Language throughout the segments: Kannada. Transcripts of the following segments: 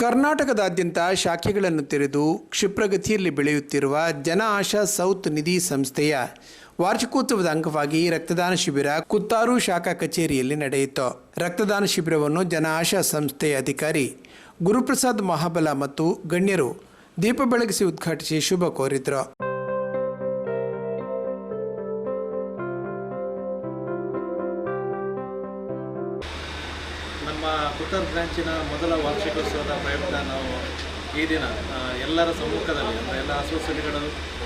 ಕರ್ನಾಟಕದಾದ್ಯಂತ ಶಾಖೆಗಳನ್ನು ತೆರೆದು ಕ್ಷಿಪ್ರಗತಿಯಲ್ಲಿ ಬೆಳೆಯುತ್ತಿರುವ ಜನ ಆಶಾ ಸೌತ್ ನಿಧಿ ಸಂಸ್ಥೆಯ ವಾರ್ಷಿಕೋತ್ಸವದ ಅಂಗವಾಗಿ ರಕ್ತದಾನ ಶಿಬಿರ ಕುತ್ತಾರು ಶಾಖಾ ಕಚೇರಿಯಲ್ಲಿ ನಡೆಯಿತು. ರಕ್ತದಾನ ಶಿಬಿರವನ್ನು ಜನ ಆಶಾ ಸಂಸ್ಥೆಯ ಅಧಿಕಾರಿ ಗುರುಪ್ರಸಾದ್ ಮಹಾಬಲ ಮತ್ತು ಗಣ್ಯರು ದೀಪ ಬೆಳಗಿಸಿ ಉದ್ಘಾಟಿಸಿ ಶುಭ ಕೋರಿದರು. ನಮ್ಮ ಕುತ್ತರ್ ಬ್ರಾಂಚಿನ ಮೊದಲ ವಾರ್ಷಿಕೋತ್ಸವದ ಪ್ರಯುಕ್ತ ನಾವು ಈ ದಿನ ಎಲ್ಲರ ಸಮ್ಮುಖದಲ್ಲಿ, ಅಂದರೆ ಎಲ್ಲ ಅಸೋಸಿಯೇಟ್ಗಳು,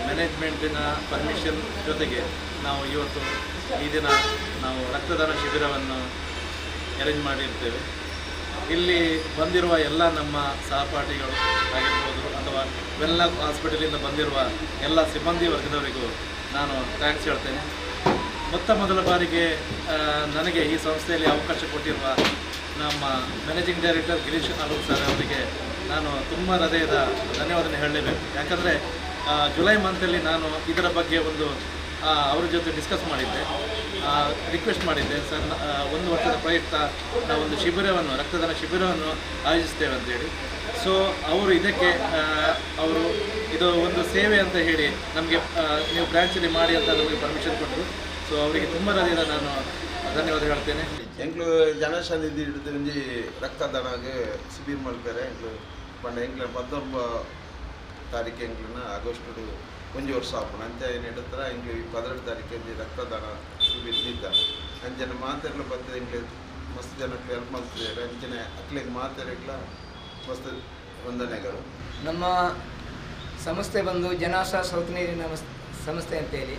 ಮ್ಯಾನೇಜ್ಮೆಂಟಿನ ಪರ್ಮಿಷನ್ ಜೊತೆಗೆ ನಾವು ಇವತ್ತು ಈ ದಿನ ನಾವು ರಕ್ತದಾನ ಶಿಬಿರವನ್ನು ಅರೇಂಜ್ ಮಾಡಿರ್ತೇವೆ. ಇಲ್ಲಿ ಬಂದಿರುವ ಎಲ್ಲ ನಮ್ಮ ಸಹಪಾಠಿಗಳು ಆಗಿರ್ಬೋದು ಅಥವಾ ವೆಲ್ಲ ಹಾಸ್ಪಿಟಲಿಂದ ಬಂದಿರುವ ಎಲ್ಲ ಸಿಬ್ಬಂದಿ ವರ್ಗದವರಿಗೂ ನಾನು ಥ್ಯಾಂಕ್ಸ್ ಹೇಳ್ತೇನೆ. ಮೊತ್ತ ಮೊದಲ ಬಾರಿಗೆ ನನಗೆ ಈ ಸಂಸ್ಥೆಯಲ್ಲಿ ಅವಕಾಶ ಕೊಟ್ಟಿರುವ ನಮ್ಮ managing director Girish Aluk sir ಅವರಿಗೆ ನಾನು ತುಂಬ ಹೃದಯದ ಧನ್ಯವಾದ ಹೇಳಲೇಬೇಕು. ಯಾಕಂದರೆ ಜುಲೈ ಮಂತಲ್ಲಿ ನಾನು ಇದರ ಬಗ್ಗೆ ಒಂದು ಅವರ ಜೊತೆ ಡಿಸ್ಕಸ್ ಮಾಡಿದ್ದೆ. ರಿಕ್ವೆಸ್ಟ್ ಮಾಡಿದ್ದೆ. ಸರ್ ಒಂದು ವರ್ಷದ ಪ್ರಯುಕ್ತ ಒಂದು ಶಿಬಿರವನ್ನು, ರಕ್ತದಾನ ಶಿಬಿರವನ್ನು ಆಯೋಜಿಸ್ತೇವೆ ಅಂತೇಳಿ ಸೊ ಅವರು ಇದಕ್ಕೆ ಅವರು ಇದು ಒಂದು ಸೇವೆ ಅಂತ ಹೇಳಿ ನಮಗೆ ನೀವು ಬ್ರ್ಯಾಂಚಲ್ಲಿ ಮಾಡಿ ಅಂತ ನಮಗೆ ಪರ್ಮಿಷನ್ ಕೊಟ್ಟರು ಸೊ ಅವರಿಗೆ ತುಂಬ ನಾನು ಧನ್ಯವಾದ ಹೇಳ್ತೇನೆ. ಎಂಕ್ಲು ಜನಶಾಲಿ ನಿಧಿ ಹಿಡಿದು ರಕ್ತದಾನಗೆ ಶಿಬಿರ ಮಾಡ್ತಾರೆ. ಎಂಕ್ಲು ಪಂಡ ಎಂಕ್ಲ ಪತ್ತೊಂಬ ತಾರೀಕು ಎಂಕ್ಲಿನ ಆಗಸ್ಟ್ ಒಂಜಿ ವರ್ಷ ಆಪಣ ಅಂಚ ಏನು ಹೇಳ್ತಾರ ಎಂಕ್ಲು ಈ ಪದೆರಡು ತಾರೀಕು ರಕ್ತದಾನ ಶಿಬಿರ ಇದ್ದ. ಅಂಚನ ಮಾತೆರ್ಲ ಬರ್ತದೆ ಎಂಕ್ಲೆ ಮಸ್ತ್ ಜನಕ್ಕೆ ಹೆಲ್ಪ್ ಮಾಡ್ತಿದ್ದಾರೆ. ಅಂಚನೆ ಅಕ್ಲಿಗೆ ಮಾತೆರೆಗ್ಲ ಮಸ್ತ್ ವಂದನೆಗಳು. ನಮ್ಮ ಸಂಸ್ಥೆ ಬಂದು ಜನಾಶ ಸೌತ್ ನೀರಿನ ಸಂಸ್ಥೆ ಅಂತೇಳಿ.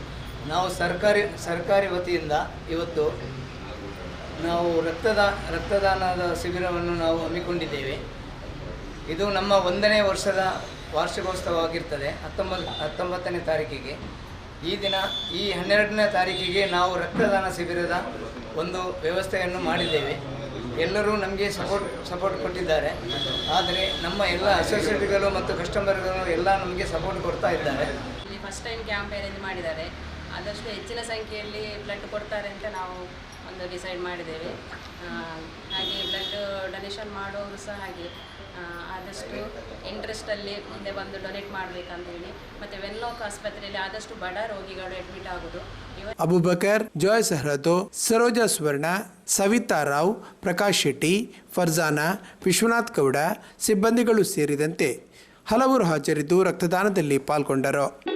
ನಾವು ಸರ್ಕಾರಿ ಸರ್ಕಾರಿ ವತಿಯಿಂದ ಇವತ್ತು ನಾವು ರಕ್ತದ, ರಕ್ತದಾನದ ಶಿಬಿರವನ್ನು ನಾವು ಹಮ್ಮಿಕೊಂಡಿದ್ದೇವೆ. ಇದು ನಮ್ಮ ಒಂದನೇ ವರ್ಷದ ವಾರ್ಷಿಕೋತ್ಸವವಾಗಿರ್ತದೆ ಹತ್ತೊಂಬತ್ತು ಹತ್ತೊಂಬತ್ತನೇ ತಾರೀಕಿಗೆ. ಈ ದಿನ, ಈ ಹನ್ನೆರಡನೇ ತಾರೀಕಿಗೆ ನಾವು ರಕ್ತದಾನ ಶಿಬಿರದ ಒಂದು ವ್ಯವಸ್ಥೆಯನ್ನು ಮಾಡಿದ್ದೇವೆ. ಎಲ್ಲರೂ ನಮಗೆ ಸಪೋರ್ಟ್ ಸಪೋರ್ಟ್ ಕೊಟ್ಟಿದ್ದಾರೆ. ಆದರೆ ನಮ್ಮ ಎಲ್ಲ ಅಸೋಸಿಯೇಟ್ಗಳು ಮತ್ತು ಕಸ್ಟಮರ್ಗಳು ಎಲ್ಲ ನಮಗೆ ಸಪೋರ್ಟ್ ಕೊಡ್ತಾ ಇದ್ದಾರೆ. ಇಲ್ಲಿ ಫಸ್ಟ್ ಟೈಮ್ ಕ್ಯಾಂಪ್ ಅರೇಂಜ್ ಮಾಡಿದ್ದಾರೆ. ಆದಷ್ಟು ಹೆಚ್ಚಿನ ಸಂಖ್ಯೆಯಲ್ಲಿ ಬ್ಲಡ್ ಕೊಡ್ತಾರೆ ಅಂತ ನಾವು ಒಂದು ಡಿಸೈಡ್ ಮಾಡಿದ್ದೇವೆ. ಹಾಗೆ ಬ್ಲಡ್ ಡೊನೇಷನ್ ಮಾಡೋರು ಸಹ ಹಾಗೆ. ಆದಷ್ಟು ಇಂಟ್ರೆಸ್ಟಲ್ಲಿ ಮುಂದೆ ಬಂದು ಡೊನೇಟ್ ಮಾಡಬೇಕಂತೇಳಿ. ಮತ್ತು ವೆನ್ಲಾಕ್ ಆಸ್ಪತ್ರೆಯಲ್ಲಿ ಆದಷ್ಟು ಬಡ ರೋಗಿಗಳು ಅಡ್ಮಿಟ್ ಆಗೋದು. ಅಬುಬಕರ್ ಜಾಯ್ ಸಹ್ರತೋ ಸರೋಜಾ ಸುವರ್ಣ, ಸವಿತಾ ರಾವ್, ಪ್ರಕಾಶ್ ಶೆಟ್ಟಿ, ಫರ್ಜಾನಾ, ವಿಶ್ವನಾಥ್ ಗೌಡ, ಸಿಬ್ಬಂದಿಗಳು ಸೇರಿದಂತೆ ಹಲವರು ಹಾಜರಿದ್ದು ರಕ್ತದಾನದಲ್ಲಿ ಪಾಲ್ಗೊಂಡರು.